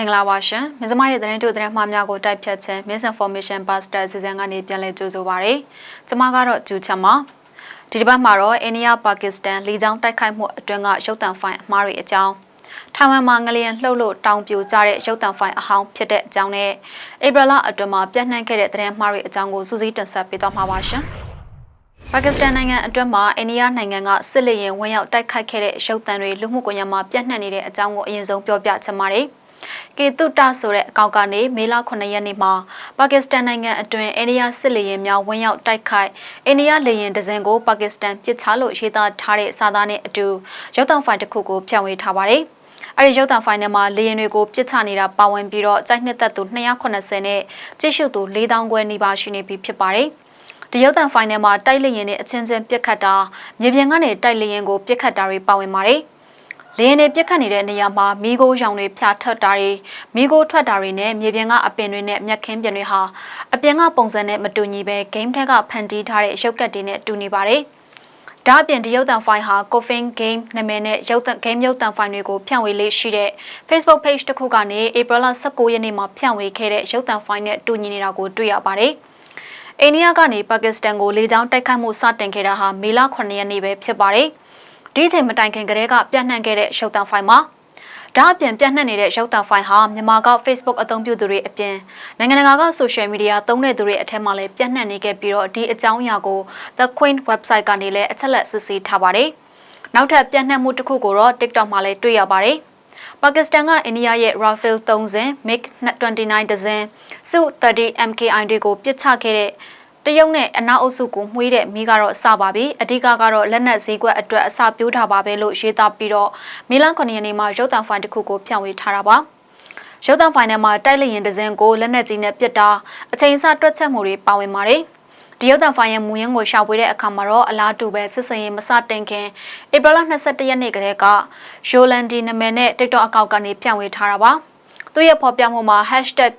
င်္ဂလာပါရှင်မြစမရဲ့သတင်းတို့သတင်းမှားများကိုတိုက်ဖြတ်ခြင်း misinformation buster စီစဉ်ကနေပြန်လည်ကြိုဆိုပါရစေကျွန်မကတော့ကျူချမ်းပါဒီတစ်ပတ်မှာတော့အိန္ဒိယပါကစ္စတန်လီကြောင်းတိုက်ခိုက်မှုအတွင်းကရုပ်သံဖိုင်အမှားတွေအကြောင်းထိုင်ဝမ်မှာငလျင်လှုပ်လို့တောင်ပြိုကျတဲ့ရုပ်သံဖိုင်အဟောင်းဖြစ်တဲ့အကြောင်းနဲ့ဧပြီလအတွင်းမှာပြန့်နှံ့ခဲ့တဲ့သတင်းမှားတွေအကြောင်းကိုစူးစီးတင်ဆက်ပေးသွားမှာပါရှင်ပါကစ္စတန်နိုင်ငံအတွင်းမှာအိန္ဒိယနိုင်ငံကစစ်လေယာဉ်ဝင်ရောက်တိုက်ခိုက်ခဲ့တဲ့ရုပ်သံတွေလူမှုကွန်ရက်မှာပြန့်နှံ့နေတဲ့အကြောင်းကိုအရင်ဆုံးပြောပြချင်ပါတယ်။ ကေတုတဆိုတဲ့အကောင့်ကနေမေလ9ရက်နေ့မှာပါကစ္စတန်နိုင်ငံအတွင်းအိန္ဒိယစစ်လေယာဉ်များဝင်ရောက်တိုက်ခိုက်အိန္ဒိယလေယာဉ်တစ်စင်းကိုပါကစ္စတန်ပစ်ချလို့ရေးသားထားတဲ့စာသားနဲ့အတူရုပ်သံဖိုင်တစ်ခုကိုဖြန့်ဝေထားပါတယ်။အဲဒီရုပ်သံဖိုင်ထဲမှာလေယာဉ်တွေကိုပစ်ချနေတာပါဝင်ပြီးတော့ကြိုက်နှစ်သက်သူ290နဲ့ကြည့်ရှုသူ4000ခွဲနီးပါးရှိနေပြီဖြစ်ပါတယ်။ဒီရုပ်သံဖိုင်ထဲမှာတိုက်လေရင်နဲ့အချင်းချင်းပြစ်ခတ်တာမြေပြင်ကနေတိုက်လေရင်ကိုပြစ်ခတ်တာတွေပါဝင်ပါတယ်။ လေယာဉ်တွေပြက်ခတ်နေတဲ့နေရာမှာမီးခိုးရောင်တွေဖြာထွက်တာတွေမီးခိုးထွက်တာတွေနဲ့မြေပြင်ကအပင်တွေနဲ့မြက်ခင်းပြင်တွေဟာအပြင်ကပုံစံနဲ့မတူညီပဲဂိမ်းထက်ကဖန်တီးထားတဲ့ရုပ်ကတ်တွေနဲ့တူနေပါတယ်။ဒါအပြင်ဒီရုပ်သံဖိုင်ဟာ Coffin Game နာမည်နဲ့ရုပ်သံ game ရုပ်သံဖိုင်တွေကိုဖြန့်ဝေလေးရှိတဲ့ Facebook page တစ်ခုကနေ April 16ရက်နေ့မှာဖြန့်ဝေခဲ့တဲ့ရုပ်သံဖိုင်နဲ့တူညီနေတာကိုတွေ့ရပါတယ်။အိန္ဒိယကနေပါကစ္စတန်ကိုလေကြောင်းတိုက်ခိုက်မှုစတင်ခဲ့တာဟာမေလ9ရက်နေ့ပဲဖြစ်ပါတယ်။ ဒီချိန်မတိုင်ခင်ကတည်းကပြန့်နှံ့ခဲ့တဲ့ရုပ်သံဖိုင်မှာဒါအပြင်ပြန့်နှံ့နေတဲ့ရုပ်သံဖိုင်ဟာမြန်မာက Facebook အသုံးပြုသူတွေအပြင်နိုင်ငံတကာက social media သုံးတဲ့သူတွေအထက်မှာလည်းပြန့်နှံ့နေခဲ့ပြီးတော့ဒီအကြောင်းအရာကို The Queen website ကနေလည်းအချက်လက်စစ်ဆေးထားပါတယ်။နောက်ထပ်ပြန့်နှံ့မှုတစ်ခုကိုတော့ TikTok မှာလည်းတွေ့ရပါတယ်။ပါကစ္စတန်ကအိန္ဒိယရဲ့ Rafale 3စင် MiG-29 ဒဇင်စု30 MKI တွေကိုပစ်ချခဲ့တဲ့ တရုတ်နဲ့အနောက်အုပ်စုကိုမှွေးတဲ့မိကတော့စပါပြီအဓိကကတော့လက်နက်ဈေးကွက်အတွက်အစပြိုးထားပါပဲလို့ရေးသားပြီးတော့မီလန်9ရက်နေ့မှာရုပ်သံဖိုင်တစ်ခုကိုဖြန့်ဝေထားတာပါရုပ်သံဖိုင်ထဲမှာတိုက်လျင်ဒဇင်ကိုလက်နက်ကြီးနဲ့ပစ်တာအချိန်အစတွက်ချက်မှုတွေပါဝင်ပါတယ်ဒီရုပ်သံဖိုင်ရဲ့မူရင်းကိုရှာဖွေတဲ့အခါမှာတော့အလားတူပဲစစ်စင်ရင်မစတင်ခင်ဧပြီလ22ရက်နေ့ကတည်းကရိုလန်ဒီနာမည်နဲ့ TikTok အကောင့်ကနေဖြန့်ဝေထားတာပါသူရဲ့ဖော်ပြမှုမှာ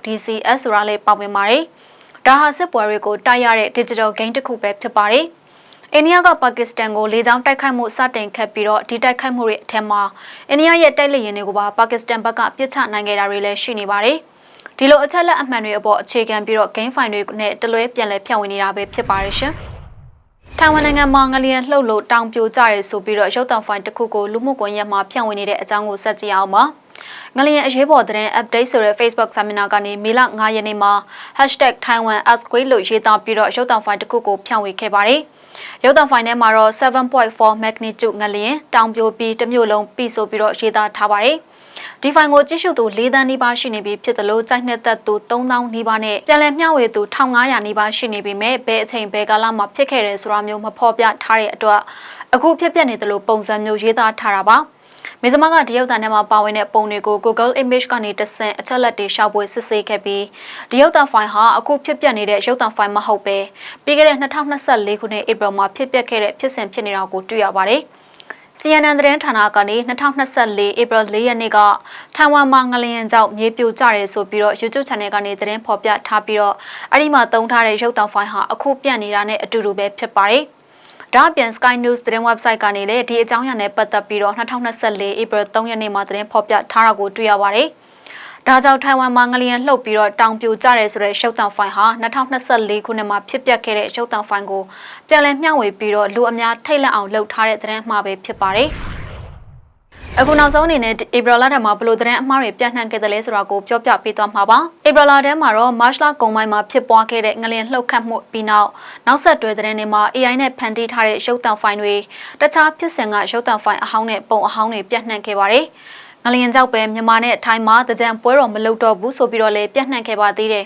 #DCS ဆိုတာလေးပါဝင်ပါတယ်။ ဒါဟာစစ်ပွဲတွေကိုတိုက်ရတဲ့ digital game တစ်ခုပဲဖြစ်ပါတယ်။အိန္ဒိယကပါကစ္စတန်ကိုလေကြောင်းတိုက်ခိုက်မှုစတင်ခဲ့ပြီးတော့ဒီတိုက်ခိုက်မှုတွေအထက်မှာအိန္ဒိယရဲ့တိုက်လေယာဉ်တွေကိုပါပါကစ္စတန်ဘက်ကပြစ်ချနိုင်ခဲ့တာတွေလည်းရှိနေပါတယ်။ဒီလိုအချက်လက်အမှန်တွေအပေါ်အခြေခံပြီးတော့ game file တွေနဲ့တလွဲပြန်လဲဖြန့်ဝေနေတာပဲဖြစ်ပါတယ်ရှင်။ထိုင်ဝမ်နိုင်ငံမှာငလျင်လှုပ်လို့တောင်ပြိုကျရဲဆိုပြီးတော့ရုပ်သံဖိုင်တစ်ခုကိုလူမှုကွန်ရက်မှာဖြန့်ဝေနေတဲ့အကြောင်းကိုဆက်ကြည့်အောင်ပါ။ ငလျင်အရေးပေါ်သတင်း update ဆိုတဲ့ Facebook seminar ကနေမေလ9ရက်နေ့မှာ #taiwanearthquake လို့ရေးသားပြီးတော့ရုပ်သံဖိုင်တစ်ခုကိုဖြန့်ဝေခဲ့ပါတယ်။ရုပ်သံဖိုင်ထဲမှာတော့7.4 magnitude ငလျင်တောင်ပြိုပြီးတစ်မြို့လုံးပြီးဆိုပြီးတော့ရေးသားထားပါတယ်။ဒီဖိုင်ကိုကြည့်ရှုသူ၄သန်းနီးပါးရှိနေပြီဖြစ်တယ်လို့ကြိုက်နှစ်သက်သူ3000နီးပါးနဲ့ကြံလည်မျှဝေသူ1500နီးပါးရှိနေပြီမဲ့ဘယ်အချိန်ဘယ်ကာလမှာဖြစ်ခဲ့တယ်ဆိုတာမျိုးမဖော်ပြထားတဲ့အတွက်အခုဖြစ်ပျက်နေတယ်လို့ပုံစံမျိုးရေးသားထားတာပါ။ မေဇမကတရုတ်တန်ထဲမှာပါဝင်တဲ့ပုံတွေကို Google Image ကနေတဆင့်အချက်လက်တွေရှောက်ပွေစစ်ဆေးခဲ့ပြီးတရုတ်တန်ဖိုင်ဟာအခုဖြစ်ပျက်နေတဲ့ရုပ်တန်ဖိုင်မဟုတ်ပဲပြီးခဲ့တဲ့2024ခုနှစ် April မှာဖြစ်ပျက်ခဲ့တဲ့ဖြစ်စဉ်ဖြစ်နေတာကိုတွေ့ရပါတယ်။ CNN သတင်းဌာနကနေ2024 April 4ရက်နေ့ကထိုင်ဝမ်မှာငလျင်ကြောင့်မြေပြိုကျတယ်ဆိုပြီးတော့ YouTube channel ကနေသတင်းဖော်ပြထားပြီးတော့အဲ့ဒီမှာတုံးထားတဲ့ရုပ်သံဖိုင်ဟာအခုပြန့်နေတာနဲ့အတူတူပဲဖြစ်ပါတယ်။ ဒါအပြင် Sky News သတင်း website ကနေလည်းဒီအကြောင်းအရာနဲ့ပတ်သက်ပြီးတော့2024 April 3ရက်နေ့မှာသတင်းဖော်ပြထားတာကိုတွေ့ရပါတယ်။ဒါကြောင့်ထိုင်ဝမ်မှာငလျင်လှုပ်ပြီးတော့တောင်ပြိုကျတယ်ဆိုတဲ့ရှုပ်တံဖိုင်ဟာ2024ခုနှစ်မှာဖြစ်ပျက်ခဲ့တဲ့ရှုပ်တံဖိုင်ကိုပြန်လည်မျှဝေပြီးတော့လူအများထိတ်လန့်အောင်လှုပ်ထားတဲ့သတင်းမှာပဲဖြစ်ပါတယ်။ အခုနောက်ဆုံးအနေနဲ့ဧပြီလထဲမှာဘလို့သတင်းအမှားတွေပြန့်နှံ့ခဲ့တယ်လဲဆိုတာကိုပြောပြပေးသွားမှာပါဧပြီလထဲမှာတော့မတ်လကုန်ပိုင်းမှာဖြစ်ပွားခဲ့တဲ့ငလျင်လှုပ်ခတ်မှုပြီးနောက်နောက်ဆက်တွဲသတင်းတွေမှာ AI နဲ့ဖန်တီးထားတဲ့ရုပ်သံဖိုင်တွေတခြားဖြစ်စဉ်ကရုပ်သံဖိုင်အဟောင်းနဲ့ပုံအဟောင်းတွေပြန့်နှံ့ခဲ့ပါတယ်ငလျင်ကြောက်ပဲမြန်မာနဲ့ထိုင်းမှာတကြံပွဲတော်မလုပ်တော့ဘူးဆိုပြီးတော့လည်းပြန့်နှံ့ခဲ့ပါသေးတယ်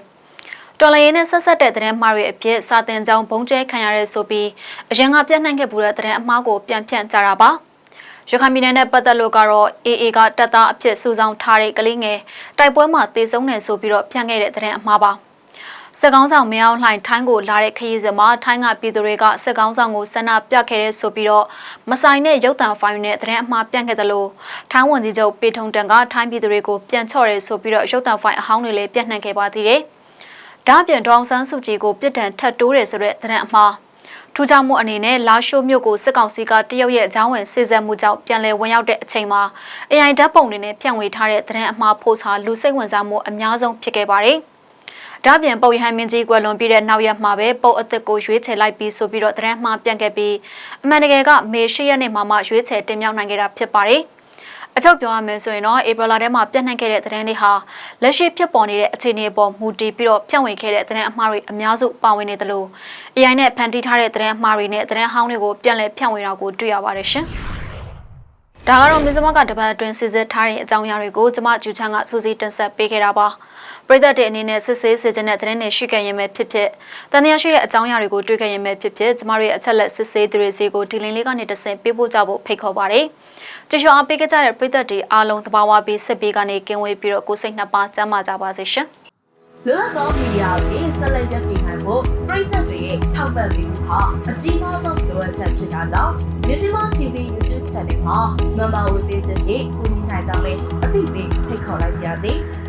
တော်လရင်နဲ့ဆက်ဆက်တဲ့သတင်းမှားတွေအဖြစ်စာတင်ကြောင်းဘုံကျဲခံရတဲ့ဆိုပြီးအရင်ကပြန့်နှံ့ခဲ့ဘူးတဲ့သတင်းအမှားကိုပြန်ဖြန့်ကြတာပါ ရခိုင်ပြည်နယ်နဲ့ပတ်သက်လို့ကတော့ AA ကတပ်သားအဖြစ်စုဆောင်ထားတဲ့ကလေးငယ်တိုက်ပွဲမှာတေဆုံးနေဆိုပြီးတော့ဖြန့်ခဲ့တဲ့သတင်းအမှားပါစက်ကောင်းဆောင်မင်းအောင်လှိုင်ထိုင်းကိုလာတဲ့ခရီးစဉ်မှာထိုင်းကပြည်သူတွေကစက်ကောင်းဆောင်ကိုဆန္ဒပြခဲ့တဲ့ဆိုပြီးတော့မဆိုင်တဲ့ရုပ်သံဖိုင်နဲ့သတင်းအမှားပြန့်ခဲ့တယ်လို့ထိုင်းဝန်ကြီးချုပ်ပေထုံတန်ကထိုင်းပြည်သူတွေကိုပြန်ချော့ရဲဆိုပြီးတော့ရုပ်သံဖိုင်အဟောင်းတွေလည်းပြန့်နှံ့ခဲ့ပါသေးတယ်။ဒါ့အပြင်ဒေါအောင်ဆန်းစုကြည်ကိုပြစ်ဒဏ်ထပ်တိုးတယ်ဆိုတဲ့သတင်းအမှား ထူးခြားမှုအနေနဲ့လာရှိုးမြို့ကိုစစ်ကောင်စီကတရုတ်ရဲ့အကြောင်းဝင်စစ်ဆက်မှုကြောင့်ပြန်လည်ဝင်ရောက်တဲ့အချိန်မှာ AI ဓာတ်ပုံတွေနဲ့ဖြန့်ဝေထားတဲ့သတင်းအမှားဖို့စာလူစိတ်ဝင်စားမှုအများဆုံးဖြစ်ခဲ့ပါတယ်။ဒါ့အပြင်ပုတ်ရဟန်းမင်းကြီးကွယ်လွန်ပြီးတဲ့နောက်ရက်မှာပဲပုတ်အသက်ကိုရွေးချယ်လိုက်ပြီးဆိုပြီးတော့သတင်းမှားပြန်ခဲ့ပြီးအမှန်တကယ်ကမေရှိရက်နေ့မှာမှရွေးချယ်တင်မြှောက်နိုင်ခဲ့တာဖြစ်ပါတယ်။ အချုပ်ပြောရမယ်ဆိုရင်တော့ဧပြီလထဲမှာပြန့်နှံ့ခဲ့တဲ့သတင်းတွေဟာလက်ရှိဖြစ်ပေါ်နေတဲ့အခြေအနေပေါ်မူတည်ပြီးတော့ဖြန့်ဝေခဲ့တဲ့သတင်းအမှားတွေအများစုပါဝင်နေတယ်လို့ AI နဲ့ဖန်တီးထားတဲ့သတင်းအမှားတွေနဲ့သတင်းဟောင်းတွေကိုပြန်လည်ဖြန့်ဝေတာကိုတွေ့ရပါတယ်ရှင်။ဒါကတော့မြစမကတပတ်အတွင်းစစ်စစ်ထားတဲ့အကြောင်းအရာတွေကိုကျမကျူချန်ကစူးစီးတင်ဆက်ပေးခဲ့တာပါ။ ပြည်သက်တဲ့အနေနဲ့စစ်ဆေးစေခြင်းတဲ့သတင်းတွေရှိခဲ့ရင်ပဲဖြစ်ဖြစ်တန်တရားရှိတဲ့အကြောင်းအရာတွေကိုတွေ့ခဲ့ရင်ပဲဖြစ်ဖြစ်ကျမတို့ရဲ့အချက်လက်စစ်ဆေးသူတွေစီကိုဒီလင်းလေးကနေတဆင့်ပေးပို့ကြဖို့ဖိတ်ခေါ်ပါတယ်။ကြည့်ရှုအားပေးကြတဲ့ပြည်သက်တွေအားလုံးသဘာဝပြီးစစ်ပေးကနေကင်းဝေးပြီးတော့ကိုယ်စိတ်နှစ်ပါးကျန်းမာကြပါစေရှင်။လွတ်လပ်သောမီဒီယာတွေဆက်လက်ရပ်တည်နိုင်ဖို့ပြည်သက်တွေရဲ့ထောက်ပံ့ပေးမှုဟာအကြီးမားဆုံးလိုအပ်ချက်ဖြစ်တာကြောင့်မြစီမ TV YouTube Channel မှာ Member ဝင်ပေးခြင်းဖြင့်ကူညီနိုင်ကြောင်းလည်းအသိပေးဖိတ်ခေါ်လိုက်ပါရစေ။